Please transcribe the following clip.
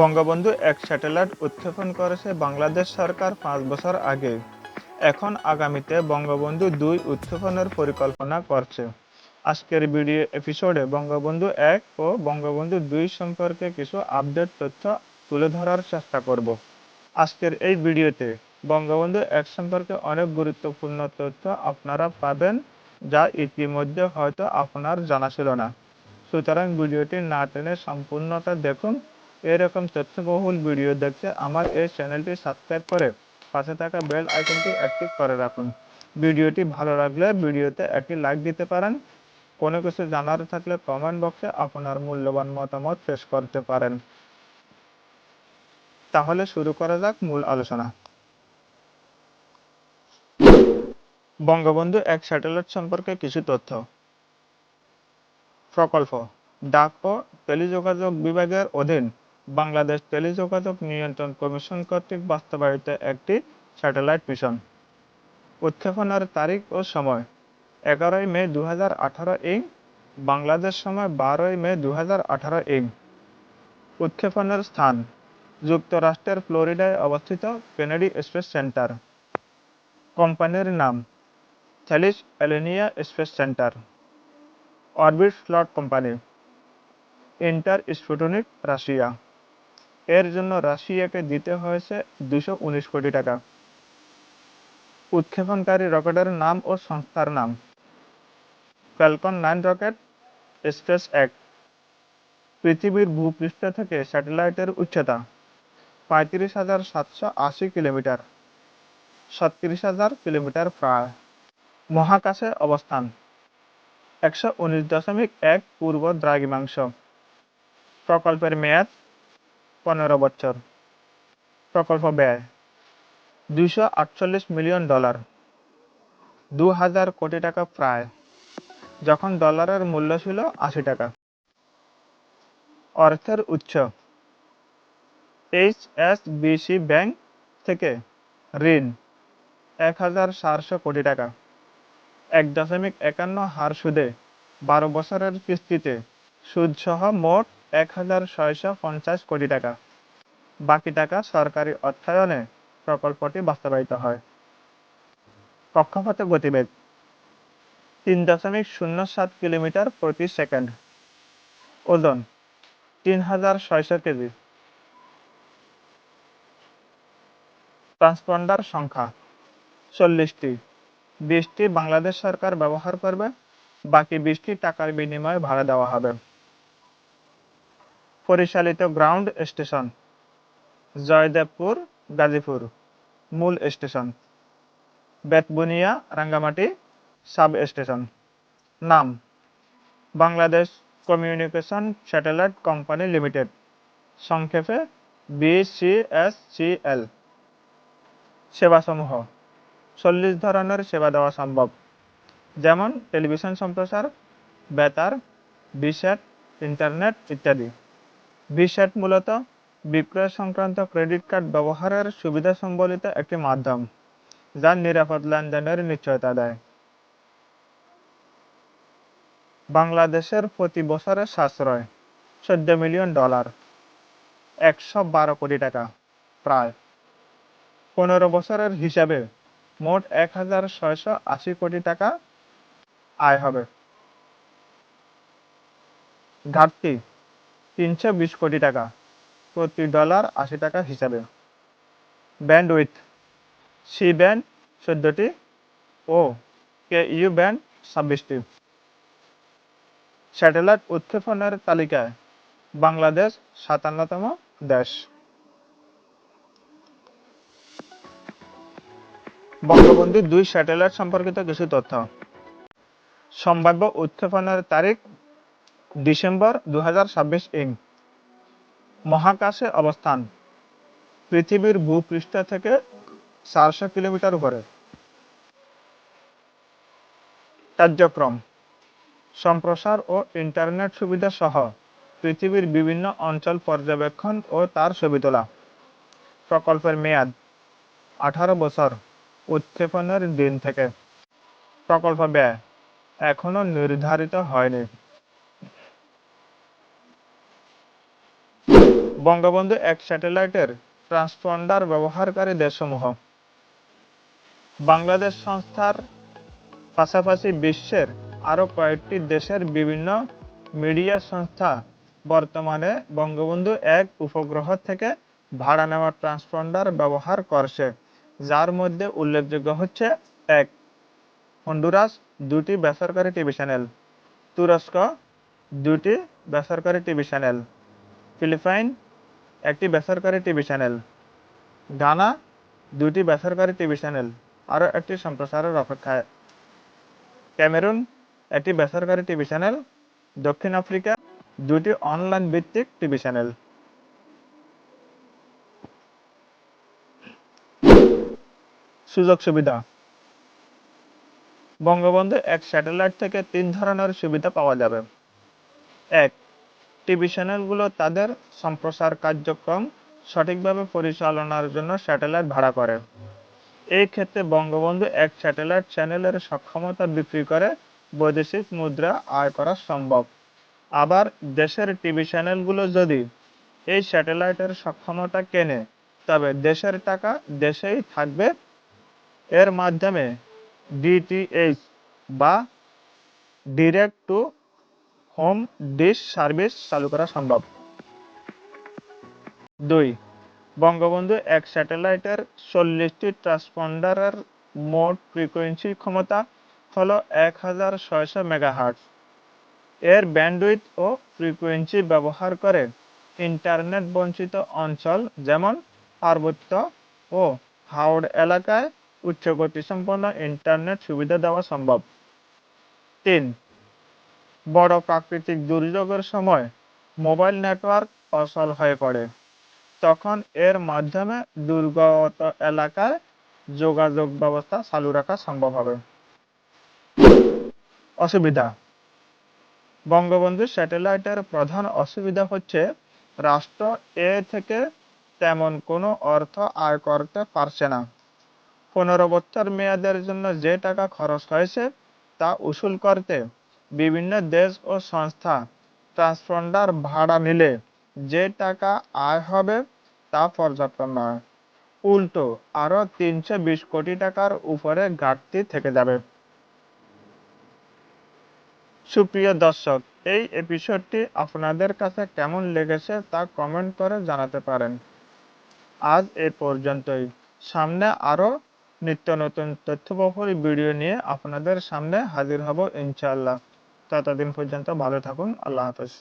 বঙ্গবন্ধু এক স্যাটেলাইট উৎক্ষেপণ করেছে বাংলাদেশ সরকার পাঁচ বছর আগে। এখন আগামীতে বঙ্গবন্ধু দুই উৎক্ষেপণের পরিকল্পনা করছে। আজকের ভিডিও এপিসোডে বঙ্গবন্ধু এক ও বঙ্গবন্ধু দুই সম্পর্কে কিছু আপডেট তথ্য তুলে ধরার চেষ্টা করব। আজকের এই ভিডিওতে বঙ্গবন্ধু এক সম্পর্কে অনেক গুরুত্বপূর্ণ তথ্য আপনারা পাবেন, যা ইতিমধ্যে হয়তো আপনার জানা ছিল না। সুতরাং ভিডিওটি না টেনে সম্পূর্ণটা দেখুন। এরকম তথ্যবহুল ভিডিও দেখতে আমার এই চ্যানেলটি সাবস্ক্রাইব করে পাশে থাকা বেল আইকনটি অ্যাক্টিভ করে রাখুন। ভিডিওটি ভালো লাগলে ভিডিওতে একটি লাইক দিতে পারেন। কোনো কিছু জানার থাকলে কমেন্ট বক্সে আপনার মূল্যবান মতামত পেশ করতে পারেন। তাহলে শুরু করা যাক মূল আলোচনা। বঙ্গবন্ধু এক স্যাটেলাইট সম্পর্কে কিছু তথ্য। প্রকল্প ডাক ও টেলিযোগাযোগ বিভাগের অধীন বাংলাদেশ টেলিযোগাযোগ নিয়ন্ত্রণ কমিশন কর্তৃক বাস্তবায়িত একটি স্যাটেলাইট মিশন। উৎক্ষেপণের তারিখ ও সময়। এগারোই মে দু হাজার আঠারো ইং। বাংলাদেশ সময় বারোই মে দু হাজার আঠারো ইং। উৎক্ষেপণের স্থান। যুক্তরাষ্ট্রের ফ্লোরিডায় অবস্থিত কেনেডি স্পেস সেন্টার। কোম্পানির নাম। Thales Alenia space centre. Orbit slot company. Intersputnik Russia. এর জন্য রাশিয়াকে দিতে হয়েছে দুশো উনিশ কোটি টাকা। উৎক্ষেপণকারী রকেটের নাম ও সংস্থার নাম। ফ্যালকন নাইন রকেট, স্পেস এক। পৃথিবীর ভূপৃষ্ঠ থেকে স্যাটেলাইটের উচ্চতা পঁয়ত্রিশ হাজার সাতশো আশি কিলোমিটার, ছত্রিশ হাজার কিলোমিটার প্রায় মহাকাশে অবস্থান, একশো উনিশ দশমিক এক পূর্ব দ্রাঘিমাংশ। প্রকল্পের মেয়াদ পনেরো বছর। প্রকল্প ব্যয়, দুইশো আটচল্লিশ মিলিয়ন ডলার। দু হাজার কোটি টাকা প্রায়, যখন ডলারের মূল্য ছিল আশি টাকা। অর্থের উৎস, এইচ এস বিসি ব্যাংক থেকে ঋণ এক হাজার চারশো কোটি টাকা। এক দশমিক একান্ন হার সুদে বারো বছরের কিস্তিতে সুদসহ মোট এক হাজার ছয়শো পঞ্চাশ কোটি টাকা। বাকি টাকা সরকারি অর্থায়নে প্রকল্পটি বাস্তবায়িত হয়। কক্ষপথে গতিবেগ তিন দশমিক শূন্য সাত কিলোমিটার প্রতি সেকেন্ড। ওজন তিন হাজার ছয়শো কেজি। ট্রান্সপন্ডার সংখ্যা চল্লিশটি। বিশটি বাংলাদেশ সরকার ব্যবহার করবে, বাকি বিশটি টাকার বিনিময়ে ভাড়া দেওয়া হবে। পরিচালিত গ্রাউন্ড স্টেশন, জয়দেবপুর, গাজীপুর, মূল station, Betbunia, Rangamati sub station. নাম, Bangladesh communication satellite company limited. সংক্ষেপে বিসিএসসিএল সেবাসমূহ, চল্লিশ ধরনের সেবা দেওয়া সম্ভব। যেমন, টেলিভিশন সম্প্রচার, বেতার বিস্যাট ইন্টারনেট ইত্যাদি। বিস্যাট মূলত বিক্রয় সংক্রান্ত ক্রেডিট কার্ড ব্যবহারের সুবিধা সম্বলিত একটি মাধ্যম যা নিরাপদ লেনদেনের নিশ্চয়তা দেয়। বাংলাদেশের প্রতি বছরে সাশ্রয় চোদ্দ মিলিয়ন ডলার, একশো বারো কোটি টাকা প্রায়। পনেরো বছরের হিসাবে মোট এক হাজার ছয়শো আশি কোটি টাকা আয় হবে। ঘাটতি তিনশো বিশ কোটি টাকা প্রতি ডলার আশি টাকা হিসাবে। ব্যান্ড উইথ সি ব্যান্ড চোদ্দটি ও কে ইউ ব্যান্ড ছাব্বিশটি। স্যাটেলাইট উৎক্ষেপণের তালিকায় বাংলাদেশ সাতান্নতম দেশ। বঙ্গবন্ধু দুই স্যাটেলাইট সম্পর্কিত কিছু তথ্য। সম্ভাব্য উৎক্ষেপণের তারিখ ডিসেম্বর দু হাজার ছাব্বিশ ইং মহাকাশে অবস্থান। পৃথিবীর ভূপৃষ্ঠ থেকে চারশো কিলোমিটার উপরে। কার্যক্রম, সম্প্রসার ও ইন্টারনেট সুবিধা সহ পৃথিবীর বিভিন্ন অঞ্চল পর্যবেক্ষণ ও তার ছবি তোলা। প্রকল্পের মেয়াদ, আঠারো বছর, উৎক্ষেপণের দিন থেকে। প্রকল্প ব্যয় এখনও নির্ধারিত হয়নি। বঙ্গবন্ধু এক স্যাটেলাইটের ট্রান্সপন্ডার ব্যবহারকারী দেশসমূহ। বাংলাদেশ সংস্থার পাশাপাশি বিশ্বের আরও কয়েকটি দেশের বিভিন্ন মিডিয়া সংস্থা বর্তমানে বঙ্গবন্ধু এক উপগ্রহ থেকে ভাড়া নেওয়া ট্রান্সপন্ডার ব্যবহার করছে, যার মধ্যে উল্লেখযোগ্য হচ্ছে এক, হন্ডুরাস দুটি বেসরকারি টিভি চ্যানেল, তুরস্ক দুটি বেসরকারি টিভি চ্যানেল, ফিলিপাইন একটি বেসরকারি টিভি চ্যানেল, গানা দুটি বেসরকারি টিভি চ্যানেল, আরও একটি সম্প্রসারের অপেক্ষায়। ক্যামেরুন, একটি বেসরকারি টিভি চ্যানেল, দক্ষিণ আফ্রিকা দুটি অনলাইন ভিত্তিক টিভি চ্যানেল। সুযোগ সুবিধা। বঙ্গবন্ধু এক স্যাটেলাইট থেকে তিন ধরনের সুবিধা পাওয়া যাবে। এক টিভি চ্যানেলগুলো তাদের সম্প্রসার কার্যক্রম সঠিকভাবে পরিচালনার জন্য স্যাটেলাইট ভাড়া করে। এই ক্ষেত্রে বঙ্গবন্ধু এক স্যাটেলাইট চ্যানেলের সক্ষমতা বিক্রি করে বৈদেশিক মুদ্রা আয় করা সম্ভব। আবার দেশের টিভি চ্যানেলগুলো যদি এই স্যাটেলাইটের সক্ষমতা কেনে, তবে দেশের টাকা দেশেই থাকবে। এর মাধ্যমে ডিটিএইচ বা direct to home dish service চালু করা সম্ভব। দুই, বঙ্গবন্ধু এক স্যাটেলাইটের চল্লিশটি ট্রান্সপন্ডারের মোট ফ্রিকোয়েন্সি ক্ষমতা হল এক হাজার ছয়শো মেগাহার্টজ। এর ব্যান্ডউইথ ও ফ্রিকোয়েন্সি ব্যবহার করে ইন্টারনেট বঞ্চিত অঞ্চল যেমন পার্বত্য ও হাওড় এলাকায় উচ্চ গতিসম্পন্ন ইন্টারনেট সুবিধা দেওয়া সম্ভব। তিন বড় প্রাকৃতিক দুর্যোগের সময় মোবাইল নেটওয়ার্ক অচল হয়ে পড়ে। তখন এর মাধ্যমে দুর্গত এলাকায় যোগাযোগ ব্যবস্থা চালু রাখা সম্ভব হবে। অসুবিধা। বঙ্গবন্ধু স্যাটেলাইটের প্রধান অসুবিধা হচ্ছে, রাষ্ট্র এ থেকে তেমন কোনো অর্থ আয় করতে পারছে না। পনেরো বছর মেয়াদের জন্য যে টাকা খরচ হয়েছে, তা উসুল করতে বিভিন্ন দেশ ও সংস্থা ট্রান্সপন্ডার ভাড়া নিলে যে টাকা আয় হবে তা পর্যাপ্ত নয়। উল্টো আরও তিনশো বিশ কোটি টাকার উপরে ঘাটতি থেকে যাবে। সুপ্রিয় দর্শক, এই এপিসোডটি আপনাদের কাছে কেমন লেগেছে তা কমেন্ট করে জানাতে পারেন। আজ এ পর্যন্তই। সামনে আরও নিত্য নতুন তথ্যবহুল ভিডিও নিয়ে আপনাদের সামনে হাজির হব ইনশাআল্লাহ। ততদিন পর্যন্ত ভালো থাকুন আল্লাহ হাফেজ।